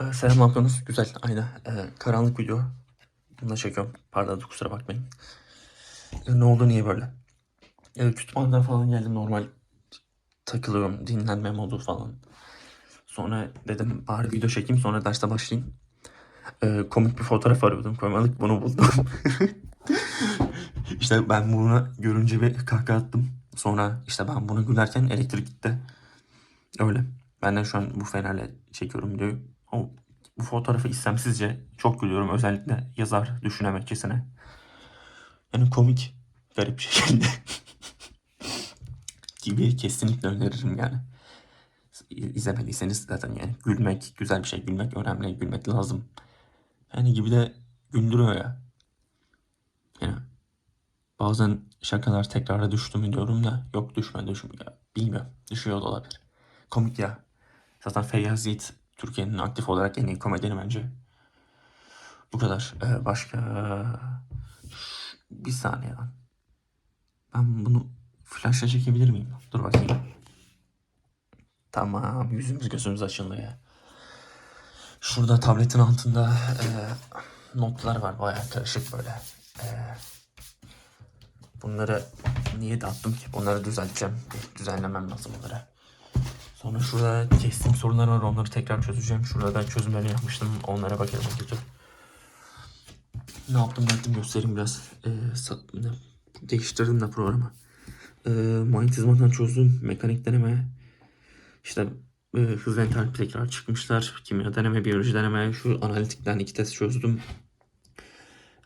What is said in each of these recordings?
Ee, selam ablanız. Güzel. Aynen. Ee, karanlık video. Bunu da çekiyorum. Pardon kusura bakmayın. Ee, ne oldu niye böyle? Ee, kütüphaneden falan geldim normal. Takılıyorum. Dinlenme modu falan. Sonra dedim bari video çekeyim sonra derste başlayayım. Ee, komik bir fotoğraf arıyordum. Koymadık bunu buldum. işte ben bunu görünce bir kahkaha attım. Sonra işte ben bunu gülerken elektrik gitti. Öyle. Ben de şu an bu fenerle çekiyorum videoyu. Bu fotoğrafı istemsizce çok gülüyorum. Özellikle yazar düşünemekçesine. Yani komik. Garip şekilde. gibi kesinlikle öneririm yani. İzlemediyseniz zaten yani gülmek güzel bir şey. Gülmek önemli. Gülmek lazım. Yani gibi de güldürüyor ya. Yani bazen şakalar tekrara düştü mü diyorum da yok düşme düşmüyor. Bilmiyorum. Düşüyor da olabilir. Komik ya. Zaten Feyyaz Yiğit Türkiye'nin aktif olarak en iyi komedyeni bence. Bu kadar. Ee, başka... Bir saniye lan. Ben bunu flashla çekebilir miyim? Dur bakayım. Tamam. Yüzümüz gözümüz açıldı ya. Şurada tabletin altında e, notlar var. Bayağı karışık böyle. E, bunları niye dağıttım ki? Bunları düzelteceğim. Düzenlemem lazım onları. Sonra şurada kestiğim sorular var. Onları tekrar çözeceğim. Şurada çözümlerini yapmıştım. Onlara bakalım kötü. Ne yaptım ben de göstereyim biraz. Ee, değiştirdim de programı. Ee, manyetizmadan çözdüm. Mekanik deneme. İşte e, hız entalpi tekrar çıkmışlar. Kimya deneme, biyoloji deneme. Şu analitikten iki test çözdüm.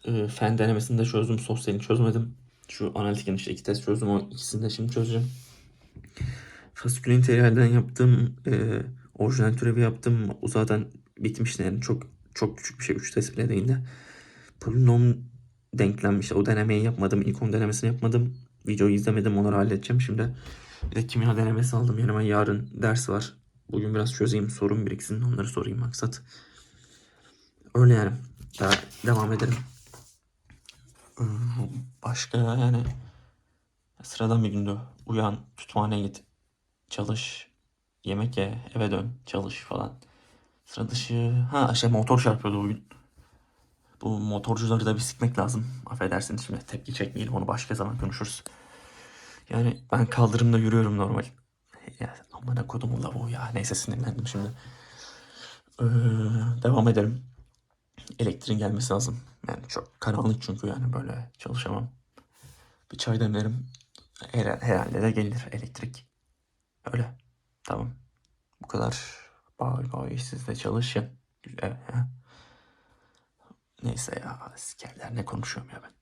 Ee, fen denemesini de çözdüm. Sosyalini çözmedim. Şu analitikten işte iki test çözdüm. O ikisini de şimdi çözeceğim. Fasikül integralden yaptım. E, orijinal türevi yaptım. O zaten bitmişti yani çok çok küçük bir şey. 3 test bile değil de. Polinom denklem işte o denemeyi yapmadım. İlk 10 denemesini yapmadım. Videoyu izlemedim onları halledeceğim şimdi. Bir de kimya denemesi aldım yanıma yarın ders var. Bugün biraz çözeyim sorun biriksin onları sorayım maksat. Öyle yani. Daha devam edelim. Başka yani sıradan bir gündü. Uyan, kütüphaneye git, çalış, yemek ye, eve dön, çalış falan. Sıra dışı... Ha şey motor çarpıyordu bugün. Bu motorcuları da bir sikmek lazım. Affedersiniz şimdi tepki çekmeyelim onu başka zaman konuşuruz. Yani ben kaldırımda yürüyorum normal. Ya amına kodumun lavuğu ya. Neyse sinirlendim şimdi. Ee, devam edelim. Elektriğin gelmesi lazım. Yani çok karanlık çünkü yani böyle çalışamam. Bir çay demlerim. Her- herhalde de gelir elektrik. Öyle. Tamam. Bu kadar. Bay bay siz de çalışın. Neyse ya sikerler ne konuşuyorum ya ben.